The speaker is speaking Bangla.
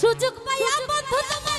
সুযোগ পাইয়া বন্ধু তোমার